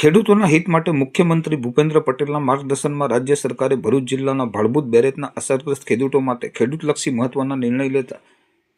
ખેડૂતોના હિત માટે મુખ્યમંત્રી ભૂપેન્દ્ર પટેલના માર્ગદર્શનમાં રાજ્ય સરકારે ભરૂચ જિલ્લાના ભાડભૂત બેરેજના અસરગ્રસ્ત ખેડૂતો માટે ખેડૂતલક્ષી મહત્વના નિર્ણય લેતા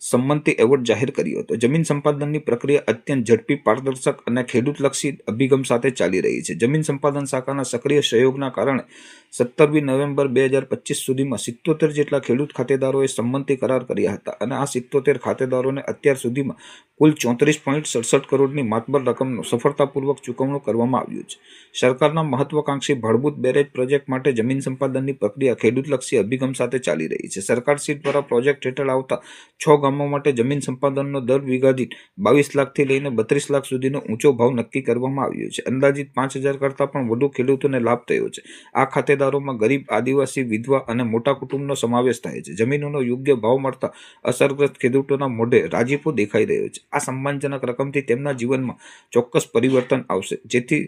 સંમતિ એવોર્ડ જાહેર કર્યો હતો. જમીન સંપાદનની પ્રક્રિયા અત્યંત ઝડપી, પારદર્શક અને ખેડૂતલક્ષી અભિગમ સાથે ચાલી રહી છે. જમીન સંપાદન શાખાના સક્રિય સહયોગના કારણે સત્તરમી નવેમ્બર બે હજાર પચીસ સુધીમાં સિત્તોતેર જેટલા ખેડૂત ખાતેદારોએ સંમતિ કરાર કર્યા હતા અને આ સિત્તોતેર ખાતેદારોને અત્યાર સુધીમાં કુલ ચોત્રીસ પોઈન્ટ સડસઠ કરોડની માતબર રકમનું સફળતાપૂર્વક ચૂકવણું કરવામાં આવ્યું છે. સરકારના મહત્વાકાંક્ષી ભળભૂત બેરેજ પ્રોજેક્ટ માટે જમીન સંપાદનની પ્રક્રિયા ખેડૂતલક્ષી અભિગમ સાથે ચાલી રહી છે. સરકાર સીટ દ્વારા પ્રોજેક્ટ હેઠળ આવતા છ ગામો માટે જમીન સંપાદનનો દર વીઘા બાવીસ લાખથી લઈને બત્રીસ લાખ સુધીનો ઊંચો ભાવ નક્કી કરવામાં આવ્યો છે. અંદાજિત પાંચ હજાર કરતાં પણ વધુ ખેડૂતોને લાભ થયો છે. આ ખાતેદારોમાં ગરીબ આદિવાસી, વિધવા અને મોટા કુટુંબનો સમાવેશ થાય છે. જમીનોનો યોગ્ય ભાવ મળતા અસરગ્રસ્ત ખેડૂતોના મોઢે રાજીપો દેખાઈ રહ્યો છે. આ સન્માનજનક રકમથી તેમના જીવનમાં ચોક્કસ પરિવર્તન આવશે. જેથી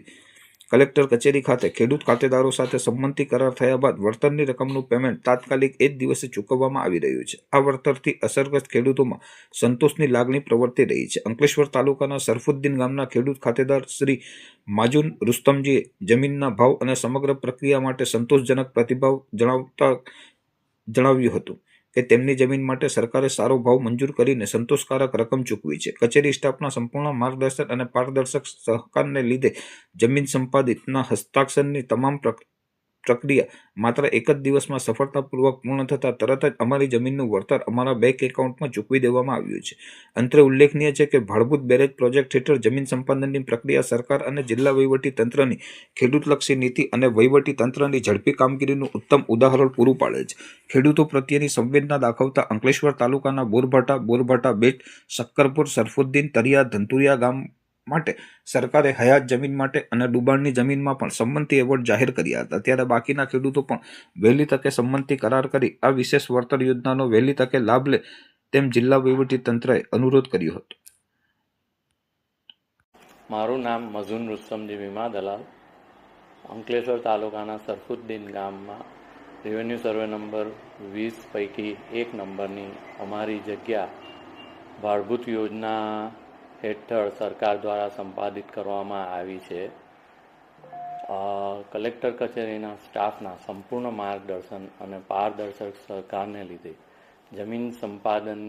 કલેક્ટર કચેરી ખાતે ખેડૂત ખાતેદારો સાથે સંમતિ કરાર થયા બાદ વળતરની રકમનું પેમેન્ટ તાત્કાલિક એ જ દિવસે ચૂકવવામાં આવી રહ્યું છે. આ વળતરથી અસરગ્રસ્ત ખેડૂતોમાં સંતોષની લાગણી પ્રવર્તી રહી છે. અંકલેશ્વર તાલુકાના સરફુદ્દીન ગામના ખેડૂત ખાતેદાર શ્રી માજુન રુસ્તમજીએ જમીનના ભાવ અને સમગ્ર પ્રક્રિયા માટે સંતોષજનક પ્રતિભાવ જણાવતા જણાવ્યું હતું. કે તેમની જમીન માટે સરકારે સારો ભાવ મંજૂર કરીને સંતોષકારક રકમ ચૂકવી છે. કચેરી સ્ટાફના સંપૂર્ણ માર્ગદર્શન અને પારદર્શક સહકારને લીધે જમીન સંપાદિતના હસ્તાક્ષરની તમામ પ્રક્રિયા માત્ર એક જ દિવસમાં સફળતાપૂર્વક પૂર્ણ થતાં તરત જ અમારી જમીનનું વળતર અમારા બેંક એકાઉન્ટમાં ચૂકવી દેવામાં આવ્યું છે. અંતરે ઉલ્લેખનીય છે કે ભાડભૂત બેરેજ પ્રોજેક્ટ હેઠળ જમીન સંપાદનની પ્રક્રિયા સરકાર અને જિલ્લા વહીવટી તંત્રની ખેડૂતલક્ષી નીતિ અને વહીવટી તંત્રની ઝડપી કામગીરીનું ઉત્તમ ઉદાહરણ પૂરું પાડે છે. ખેડૂતો પ્રત્યેની સંવેદના દાખવતા અંકલેશ્વર તાલુકાના બોરભાટા બોરભાટા બેટ, શક્કરપુર, સરફુદ્દીન, તરિયા, ધંતુરિયા ગામ માટે સરકારે હયાત જમીન માટે અને ડુબાણની જમીનમાં પણ સંમતિ એવોર્ડ જાહેર કર્યા હતા. ત્યારે બાકીના ખેડૂતો પણ વહેલી તકે સંમતિ કરાર કરી આ વિશેષ વળતર યોજનાનો વહેલી તકે લાભ લે તેમ જિલ્લા તંત્રએ અનુરોધ કર્યો હતો. મારું નામ મઝુન રુસ્તમજી વીમા દલાલ. અંકલેશ્વર તાલુકાના સરફુદ્દીન ગામમાં રેવન્યુ સર્વે નંબર વીસ પૈકી એક નંબરની અમારી જગ્યા ભાડભૂત યોજના હેઠળ સરકાર દ્વારા સંપાદિત કરવામાં આવી છે. કલેક્ટર કચેરીના સ્ટાફના સંપૂર્ણ માર્ગદર્શન અને પારદર્શક સરકારને લીધે જમીન સંપાદન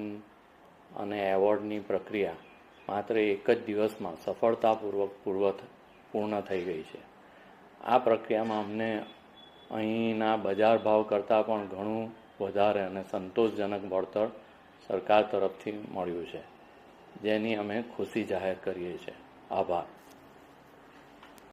અને એવોર્ડની પ્રક્રિયા માત્ર એક જ દિવસમાં સફળતાપૂર્વક પૂર્વ પૂર્ણ થઈ ગઈ છે. આ પ્રક્રિયામાં અમને અહીંના બજાર ભાવ કરતાં પણ ઘણું વધારે અને સંતોષજનક વળતર સરકાર તરફથી મળ્યું છે. જેની અમે ખુશી જાહેર કરીએ છીએ. આભાર.